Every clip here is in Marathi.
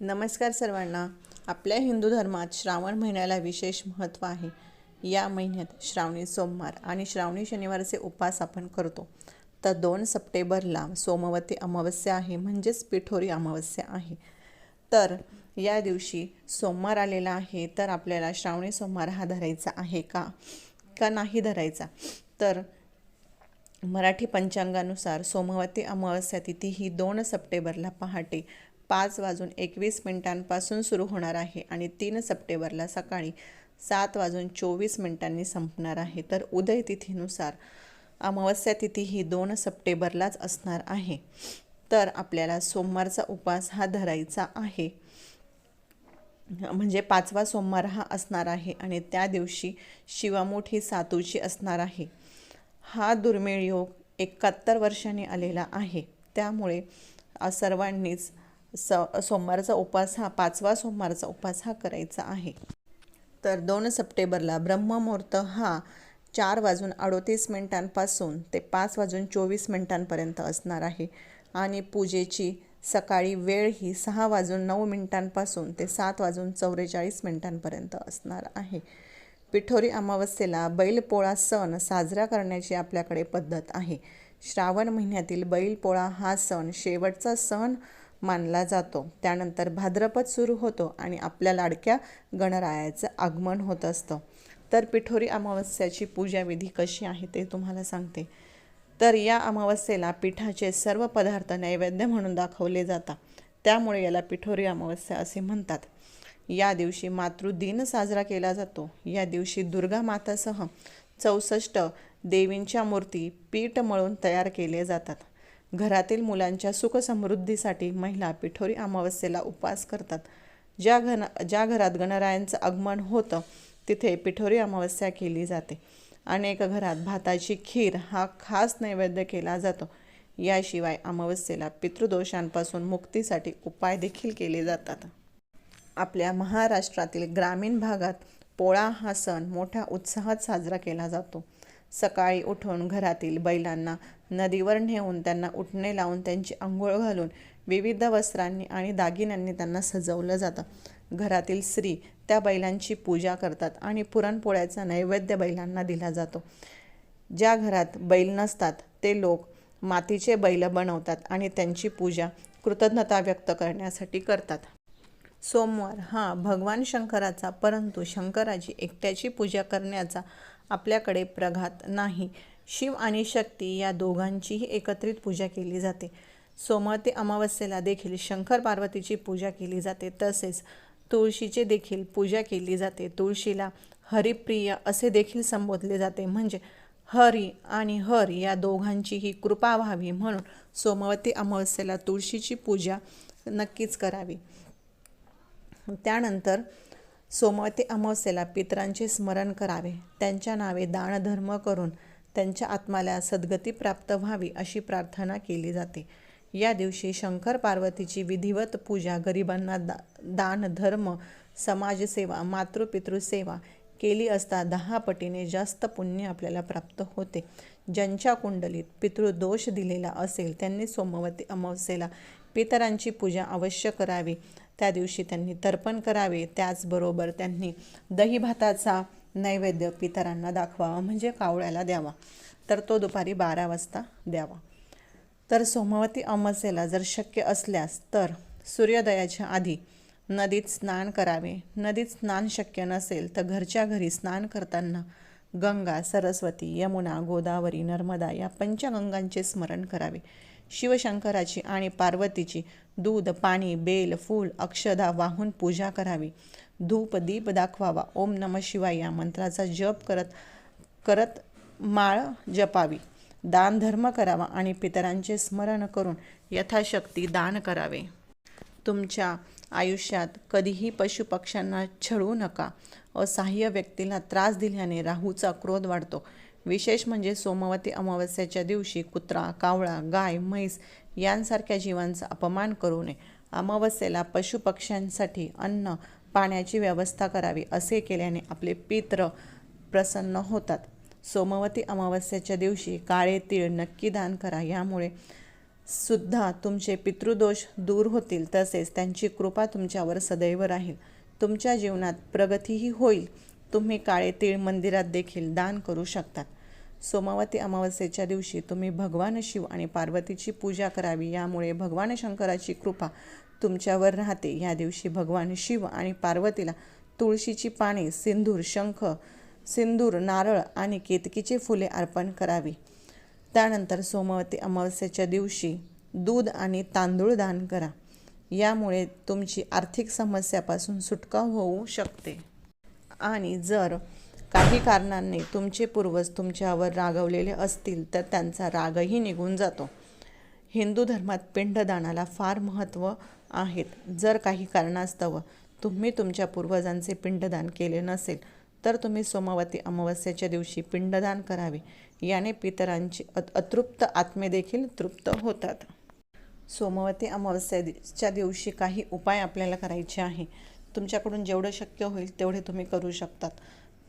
नमस्कार सर्वांना. आपल्या हिंदू धर्मात श्रावण महिन्याला विशेष महत्त्व आहे. या महिन्यात श्रावणी सोमवार आणि श्रावणी शनिवारचे उपास आपण करतो. तर दोन सप्टेंबरला सोमवती अमावस्या आहे म्हणजेच पिठोरी अमावस्या आहे. तर या दिवशी सोमवार आलेला आहे तर आपल्याला श्रावणी सोमवार हा धरायचा आहे का? का नाही धरायचा? तर मराठी पंचांगानुसार सोमवती अमावस्या तिथी ही दोन सप्टेंबरला पहाटे पाच वाजून एकवीस मिनिटांपासून सुरू होणार आहे आणि तीन सप्टेंबरला सकाळी सात वाजून चोवीस मिनिटांनी संपणार आहे. तर उदय तिथीनुसार अमावस्या तिथी ही दोन सप्टेंबरलाच असणार आहे. तर आपल्याला सोमवारचा उपवास हा धरायचा आहे. म्हणजे पाचवा सोमवार हा असणार आहे आणि त्या दिवशी शिवामूठ ही सातूची असणार आहे. हा दुर्मिळ योग एकाहत्तर वर्षांनी आलेला आहे. त्यामुळे सर्वांनीच स सोमवारचा उपास हा पाचवा सोमवारचा उपास हा करायचा आहे. तर दोन सप्टेंबरला ब्रह्ममुहूर्त हा चार वाजून अडोतीस मिनिटांपासून ते पाच वाजून चोवीस मिनिटांपर्यंत असणार आहे. आणि पूजेची सकाळी वेळ ही सहा वाजून नऊ मिनिटांपासून ते सात वाजून चौवेचाळीस मिनिटांपर्यंत असणार आहे. पिठोरी अमावस्येला बैलपोळा सण साजरा करण्याची आपल्याकडे पद्धत आहे. श्रावण महिन्यातील बैलपोळा हा सण शेवटचा सण मानला जातो. त्यानंतर भाद्रपद सुरू होतो आणि आपल्या लाडक्या गणरायाचं आगमन होत असतं. तर पिठोरी अमावस्याची पूजाविधी कशी आहे ते तुम्हाला सांगते. तर या अमावस्येला पिठाचे सर्व पदार्थ नैवेद्य म्हणून दाखवले जातात. त्यामुळे याला पिठोरी अमावस्या असे म्हणतात. या दिवशी मातृदिन साजरा केला जातो. या दिवशी दुर्गा मातासह चौसष्ट देवींच्या मूर्ती पीठ मळून तयार केले जातात. घरातील मुलांच्या सुखसमृद्धीसाठी महिला पिठोरी अमावस्येला उपवास करतात. ज्या घन ज्या घरात गणरायांचं आगमन होतं तिथे पिठोरी अमावस्या केली जाते. अनेक घरात भाताची खीर हा खास नैवेद्य केला जातो. याशिवाय अमावस्येला पितृदोषांपासून मुक्तीसाठी उपाय देखील केले जातात. आपल्या महाराष्ट्रातील ग्रामीण भागात पोळा हा सण मोठ्या उत्साहात साजरा केला जातो. सकाळी उठून घरातील बैलांना नदीवर नेऊन त्यांना उठणे लावून त्यांची आंघोळ घालून विविध वस्त्रांनी आणि दागिन्यांनी त्यांना सजवलं जातं. घरातील स्त्री त्या बैलांची पूजा करतात आणि पुरणपोळ्याचा नैवेद्य बैलांना दिला जातो. ज्या घरात बैल नसतात ते लोक मातीचे बैल बनवतात आणि त्यांची पूजा कृतज्ञता व्यक्त करण्यासाठी करतात. सोमवार हा भगवान शंकराचा परंतु शंकराची एकट्याची पूजा करण्याचा आपल्याकडे प्रघात नाही. शिव आणि शक्ती या दोघांचीही एकत्रित पूजा केली जाते. सोमवती अमावस्येला देखील शंकर पार्वतीची पूजा केली जाते. तसेच तुळशीचे देखील पूजा केली जाते. तुळशीला हरिप्रिय असे देखील संबोधले जाते. म्हणजे हरी आणि हर या दोघांचीही कृपा व्हावी म्हणून सोमवती अमावस्येला तुळशीची पूजा नक्कीच करावी. त्यानंतर सोमवती अमावस्येला पितरांचे स्मरण करावे. त्यांच्या नावे दानधर्म करून त्यांच्या आत्माला सद्गती प्राप्त व्हावी अशी प्रार्थना केली जाते. या दिवशी शंकर पार्वतीची विधिवत पूजा गरिबांना दा दान धर्म समाजसेवा मातृपितृसेवा केली असता दहा पटीने जास्त पुण्य आपल्याला प्राप्त होते. ज्यांच्या कुंडलीत पितृदोष दिलेला असेल त्यांनी सोमवती अमावस्येला पितरांची पूजा अवश्य करावी. त्या दिवशी त्यांनी तर्पण करावे. त्याचबरोबर त्यांनी दहीभाताचा नैवेद्य पितरांना दाखवावा म्हणजे कावळ्याला द्यावा. तर तो दुपारी बारा वाजता द्यावा. तर सोमवती अमावस्येला जर शक्य असल्यास तर सूर्योदयाच्या आधी नदीत स्नान करावे. नदीत स्नान शक्य नसेल तर घरच्या घरी स्नान करताना गंगा सरस्वती यमुना गोदावरी नर्मदा या पंचगंगांचे स्मरण करावे. शिवशंकराची आणि पार्वतीची दूध पाणी बेल फूल अक्षदा वाहून पूजा करावी. धूप दीप दाखवावा ओम नम शिवाय या मंत्राचा जप करत करत माळ जपावी. दान धर्म करावा आणि पितरांचे स्मरण करून यथाशक्ती दान करावे. तुमच्या आयुष्यात कधीही पशुपक्ष्यांना छळू नका. असहाय्य व्यक्तीला त्रास दिल्याने राहूचा क्रोध वाढतो. विशेष म्हणजे सोमवती अमावस्याच्या दिवशी कुत्रा कावळा गाय म्हैस यांसारख्या जीवांचा अपमान करू नये. अमावस्येला पशुपक्ष्यांसाठी अन्न पाण्याची व्यवस्था करावी असे केल्याने आपले पित्र प्रसन्न होतात. सोमवती अमावस्याच्या दिवशी काळे तीळ नक्की दान करा. यामुळे सुद्धा तुमचे पितृदोष दूर होतील तसेच त्यांची कृपा तुमच्यावर सदैव राहील. तुमच्या जीवनात प्रगतीही होईल. तुम्ही काळे तीळ मंदिरात देखील दान करू शकतात. सोमवती अमावस्येच्या दिवशी तुम्ही भगवान शिव आणि पार्वतीची पूजा करावी. यामुळे भगवान शंकराची कृपा तुमच्यावर राहते. या दिवशी भगवान शिव आणि पार्वतीला तुळशीची पाने सिंदूर शंख सिंदूर नारळ आणि केतकीचे फुले अर्पण करावी. त्यानंतर सोमवती अमावस्येच्या दिवशी दूध आणि तांदूळ दान करा. यामुळे तुमची आर्थिक समस्यापासून सुटका होऊ शकते. आणि जर काही कारणांनी तुमचे पूर्वज तुमच्यावर रागवलेले असतील तर त्यांचा रागही निघून जातो. हिंदू धर्मात पिंडदानाला फार महत्त्व आहेत. जर काही कारणास्तव तुम्ही तुमच्या पूर्वजांचे पिंडदान केले नसेल तर तुम्ही सोमवती अमावस्येच्या दिवशी पिंडदान करावे. याने पितरांची अत अतृप्त आत्मे देखील तृप्त होतात. सोमवती अमावस्याच्या दिवशी काही उपाय आपल्याला करायचे आहे. तुमच्याकडून जेवढं शक्य होईल तेवढे तुम्ही करू शकतात.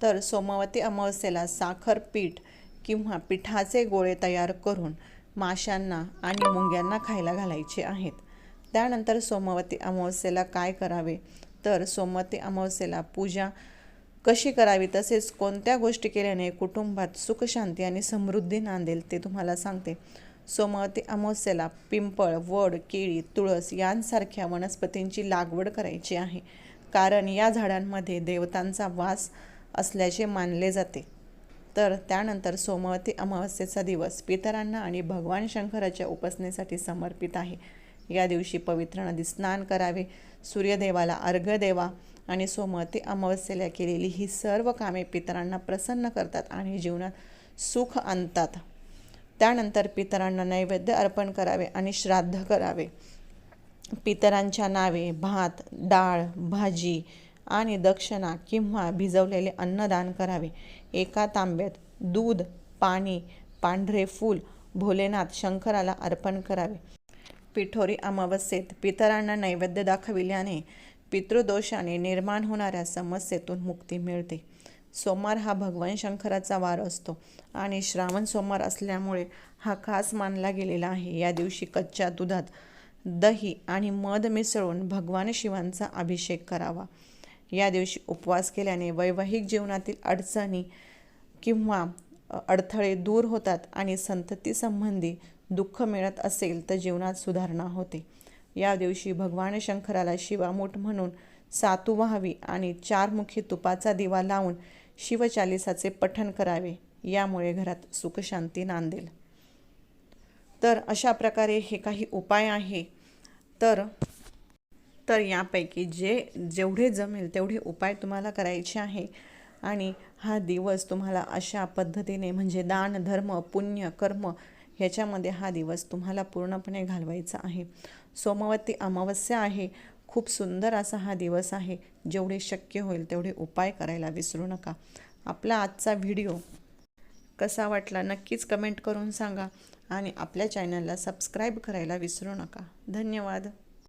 तर सोमवती अमावस्येला साखर पीठ किंवा पिठाचे गोळे तयार करून माशांना आणि मुंग्यांना खायला घालायचे आहेत. त्यानंतर सोमवती अमावस्येला काय करावे? तर सोमवती अमावस्येला पूजा कशी करावी? तसेच कोणत्या गोष्टी केल्याने कुटुंबात सुखशांती आणि समृद्धी नांदेल ते तुम्हाला सांगते. सोमवती अमावस्येला पिंपळ वड केळी तुळस यांसारख्या वनस्पतींची लागवड करायची आहे. कारण या झाडांमध्ये देवतांचा वास असल्याचे मानले जाते. तर त्यानंतर सोमवती अमावस्येचा दिवस पितरांना आणि भगवान शंकराच्या उपासनेसाठी समर्पित आहे. या दिवशी पवित्र नदी स्नान करावे. सूर्यदेवाला अर्घ्य देवा आणि सोमवती अमावस्येला केलेली ही सर्व कामे पितरांना प्रसन्न करतात आणि जीवनात सुख आणतात. त्यानंतर पितरांना नैवेद्य अर्पण करावे आणि श्राद्ध करावे. पितरांच्या नावे भात डाळ भाजी आणि दक्षिणा किंवा भिजवलेले अन्नदान करावे. एका तांब्यात दूध पाणी पांढरे फूल भोलेनाथ शंकराला अर्पण करावे. पिठोरी अमावस्येत पितरांना नैवेद्य दाखविल्याने पितृदोषाने निर्माण होणाऱ्या समस्येतून मुक्ती मिळते. सोमवार हा भगवान शंकराचा वार असतो आणि श्रावण सोमवार असल्यामुळे हा खास मानला गेलेला आहे. या दिवशी कच्च्या दुधात दही आणि मध मिसळून भगवान शिवांचा अभिषेक करावा. या दिवशी उपवास केल्याने वैवाहिक जीवनातील अडचणी किंवा अडथळे दूर होतात आणि संतती संबंधी दुःख मिळत असेल तर जीवनात सुधारणा होते. या दिवशी भगवान शंकराला शिवामूठ म्हणून सातू व्हावी आणि चारमुखी तुपाचा दिवा लावून शिवचालिसाचे पठण करावे. यामुळे घरात सुखशांती नांदेल. तर अशा प्रकारे हे काही उपाय आहे. तर तर यापैकी जे जेवढे जमेल तेवढे उपाय तुम्हाला करायचे आहे. आणि हा दिवस तुम्हाला अशा पद्धतीने म्हणजे दान धर्म पुण्य कर्म ह्याच्यामध्ये हा दिवस तुम्हाला पूर्णपणे घालवायचा आहे. सोमवती अमावस्या आहे. खूप सुंदर असा हा दिवस आहे. जेवढे शक्य होईल तेवढे उपाय करायला विसरू नका. आपला आजचा व्हिडिओ कसा वाटला नक्कीच कमेंट करून सांगा आणि आपल्या चॅनलला सबस्क्राईब करायला विसरू नका. धन्यवाद.